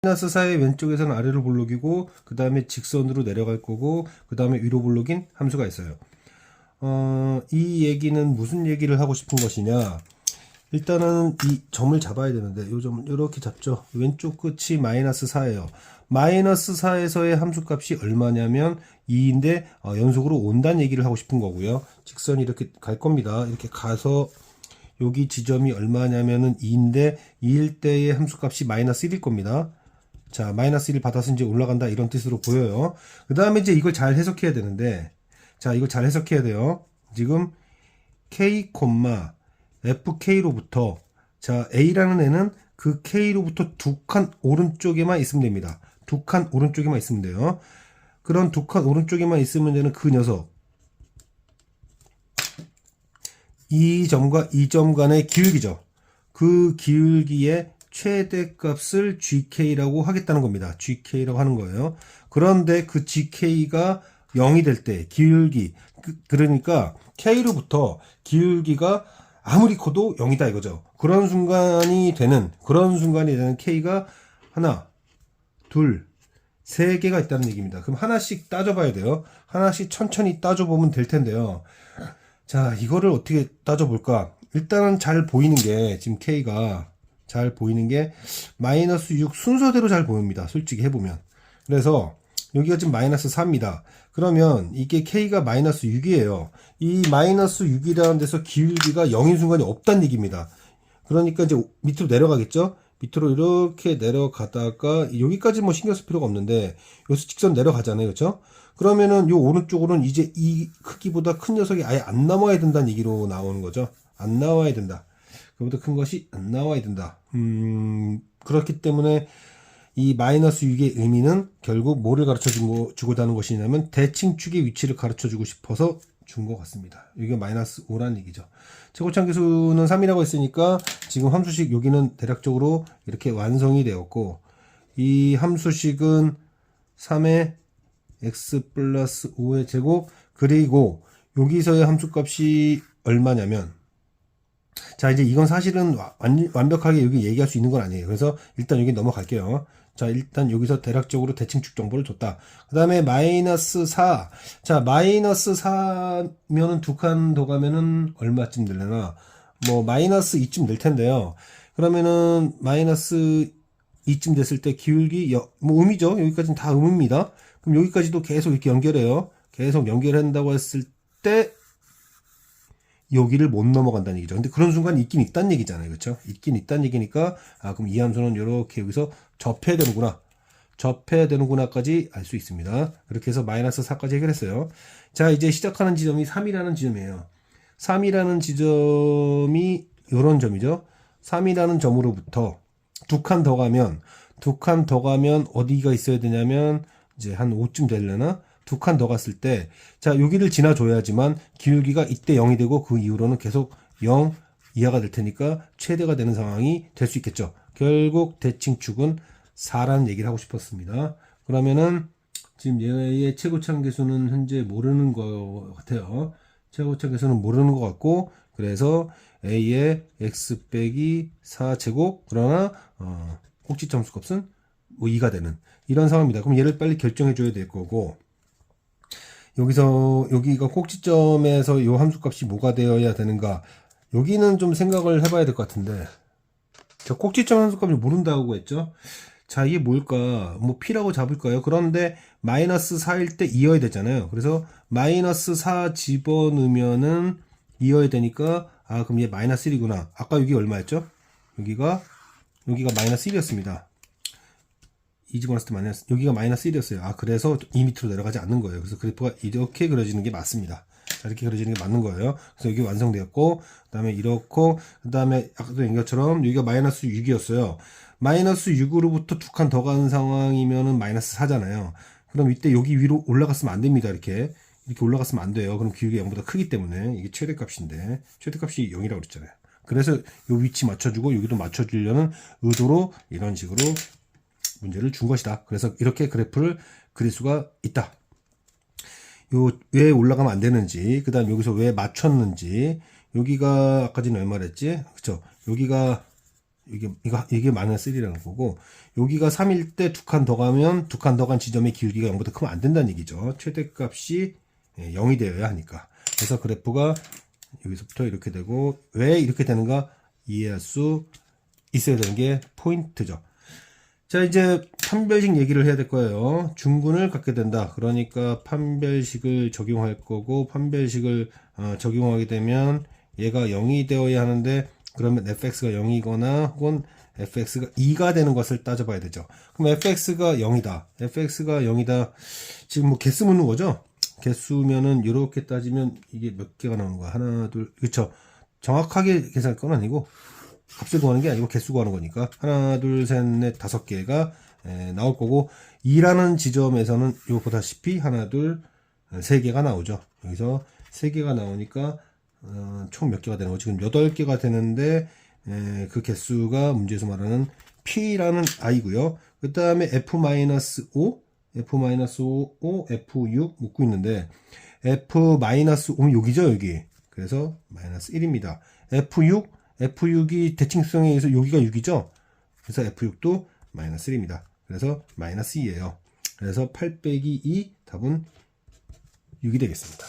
마이너스 4의 왼쪽에서는 아래로 볼록이고 그 다음에 직선으로 내려갈 거고 그 다음에 위로 볼록인 함수가 있어요. 어, 이 얘기는 무슨 얘기를 하고 싶은 것이냐? 일단은 이 점을 잡아야 되는데 이점 이렇게 잡죠. 왼쪽 끝이 마이너스 4예요. 마이너스 4에서의 함수값이 얼마냐면 2인데 어, 연속으로 온다는 얘기를 하고 싶은 거고요. 직선이 이렇게 갈 겁니다. 이렇게 가서 여기 지점이 얼마냐면은 2인데 2일 때의 함수값이 마이너스 1일 겁니다. 자, 마이너스 1을 받아서 이제 올라간다 이런 뜻으로 보여요. 그 다음에 이제 이걸 잘 해석해야 되는데 자, 이걸 잘 해석해야 돼요. 지금 K, FK로부터 자, A라는 애는 그 K로부터 두 칸 오른쪽에만 있으면 됩니다. 두 칸 오른쪽에만 있으면 돼요. 그런 두 칸 오른쪽에만 있으면 되는 그 녀석 이 점과 이 점 간의 기울기죠. 그 기울기의 최대값을 GK라고 하겠다는 겁니다. GK라고 하는 거예요. 그런데 그 GK가 0이 될 때 기울기 그, 그러니까 K로부터 기울기가 아무리 커도 0이다 이거죠. 그런 순간이 되는 그런 순간이 되는 K가 하나, 둘, 세 개가 있다는 얘기입니다. 그럼 하나씩 따져봐야 돼요. 하나씩 천천히 따져보면 될 텐데요. 자, 이거를 어떻게 따져볼까? 일단은 잘 보이는 게, 지금 K가 잘 보이는 게, 마이너스 6 순서대로 잘 보입니다. 솔직히 해보면. 그래서, 여기가 지금 마이너스 4입니다. 그러면 이게 K가 마이너스 6이에요. 이 마이너스 6이라는 데서 기울기가 0인 순간이 없다는 얘기입니다. 그러니까 이제 밑으로 내려가겠죠? 밑으로 이렇게 내려가다가 여기까지 뭐 신경 쓸 필요가 없는데 여기서 직선 내려가잖아요. 그렇죠? 그러면은 요 오른쪽으로는 이제 이 크기보다 큰 녀석이 아예 안 나와야 된다는 얘기로 나오는 거죠. 안 나와야 된다. 그보다 큰 것이 안 나와야 된다. 음, 그렇기 때문에 이 마이너스 6의 의미는 결국 뭐를 가르쳐 주고, 주고자 하는 것이냐면 대칭축의 위치를 가르쳐 주고 싶어서 준 것 같습니다. 이게 마이너스 5란 얘기죠. 최고창 기수는 3이라고 했으니까 지금 함수식 여기는 대략적으로 이렇게 완성이 되었고 이 함수식은 3의 x 플러스 5의 제곱 그리고 여기서의 함수값이 얼마냐면 자 이제 이건 사실은 완, 완벽하게 여기 얘기할 수 있는 건 아니에요. 그래서 일단 여기 넘어갈게요. 자 일단 여기서 대략적으로 대칭축 정보를 줬다. 그 다음에 마이너스 4 자 마이너스 4면은 두 칸 더 가면은 얼마쯤 되려나? 뭐 마이너스 2쯤 될 텐데요. 그러면은 마이너스 2쯤 됐을 때 기울기 여, 뭐 음이죠. 여기까지는 다 음입니다. 그럼 여기까지도 계속 이렇게 연결해요. 계속 연결한다고 했을 때 여기를 못 넘어간다는 얘기죠. 근데 그런 순간이 있긴 있다는 얘기잖아요. 그렇죠? 있긴 있다는 얘기니까 아 그럼 이 함수는 이렇게 여기서 접해야 되는구나. 접해야 되는구나까지 알 수 있습니다. 이렇게 해서 마이너스 4까지 해결했어요. 자 이제 시작하는 지점이 3이라는 지점이에요. 3이라는 지점이 이런 점이죠. 3이라는 점으로부터 두 칸 더 가면 두 칸 더 가면 어디가 있어야 되냐면 이제 한 5쯤 되려나? 두 칸 더 갔을 때, 자, 여기를 지나줘야지만 기울기가 이때 0이 되고 그 이후로는 계속 0 이하가 될 테니까 최대가 되는 상황이 될 수 있겠죠. 결국 대칭축은 4라는 얘기를 하고 싶었습니다. 그러면은 지금 얘의 최고창 계수는 현재 모르는 것 같아요. 최고창 계수는 모르는 것 같고, 그래서 a의 x 빼기 4제곱, 그러나, 어, 꼭지점 수값은 2가 되는 이런 상황입니다. 그럼 얘를 빨리 결정해 줘야 될 거고 여기서 여기가 꼭지점에서 요 함수값이 뭐가 되어야 되는가 여기는 좀 생각을 해봐야 될 것 같은데 저 꼭지점 함수값을 모른다고 했죠. 자 이게 뭘까 뭐 p라고 잡을까요? 그런데 마이너스 4일 때 이어야 되잖아요. 그래서 마이너스 4 집어넣으면은 이어야 되니까 아 그럼 얘 마이너스 1이구나. 아까 여기 얼마였죠? 여기가 여기가 마이너스 1이었습니다. 이 집어넣었을 때 마이너스 여기가 마이너스 1이었어요. 아 그래서 이 밑으로 내려가지 않는 거예요. 그래서 그래프가 이렇게 그려지는 게 맞습니다. 자, 이렇게 그려지는 게 맞는 거예요. 그래서 여기 완성되었고 그다음에 이렇고 그다음에 아까도 얘기한 것처럼 여기가 마이너스 6이었어요. 마이너스 6으로부터 두 칸 더 가는 상황이면은 마이너스 4잖아요. 그럼 이때 여기 위로 올라갔으면 안 됩니다. 이렇게 이렇게 올라갔으면 안 돼요. 그럼 기울기가 0보다 크기 때문에 이게 최대값인데 최대값이 0이라고 그랬잖아요. 그래서 요 위치 맞춰주고 여기도 맞춰주려는 의도로 이런 식으로 문제를 준 것이다. 그래서 이렇게 그래프를 그릴 수가 있다. 요 왜 올라가면 안 되는지, 그 다음 여기서 왜 맞췄는지, 여기가 아까 전에 얼마랬지? 그쵸? 여기가 이게 이거 이게 마이너스 1이라는 거고 여기가 3일 때 두 칸 더 가면 두 칸 더 간 지점의 기울기가 0보다 크면 안 된다는 얘기죠. 최대값이 0이 되어야 하니까. 그래서 그래프가 여기서부터 이렇게 되고 왜 이렇게 되는가 이해할 수 있어야 되는 게 포인트죠. 자, 이제 판별식 얘기를 해야 될 거예요. 중근을 갖게 된다. 그러니까 판별식을 적용할 거고, 판별식을 어, 적용하게 되면 얘가 0이 되어야 하는데, 그러면 fx가 0이거나 혹은 fx가 2가 되는 것을 따져봐야 되죠. 그럼 fx가 0이다. fx가 0이다. 지금 뭐 개수 묻는 거죠? 개수면은 이렇게 따지면 이게 몇 개가 나오는 거야? 하나, 둘, 그쵸? 정확하게 계산할 건 아니고, 값을 구하는 게 아니고 개수 구하는 거니까. 하나 둘 셋 넷 다섯 개가 에, 나올 거고 2라는 지점에서는 요 보다시피 하나 둘 세 개가 나오죠. 여기서 세 개가 나오니까 어, 총 몇 개가 되는 거지? 지금 여덟 개가 되는데 에, 그 개수가 문제에서 말하는 P라는 I고요. 그 다음에 F-5 F-5 5 F6 묻고 있는데 F-5는 여기죠 여기. 그래서 마이너스 1입니다. F6 F6이 대칭성에 의해서 여기가 6이죠. 그래서 F6도 마이너스 1입니다. 그래서 마이너스 2예요. 그래서 8 빼기 2 답은 6이 되겠습니다.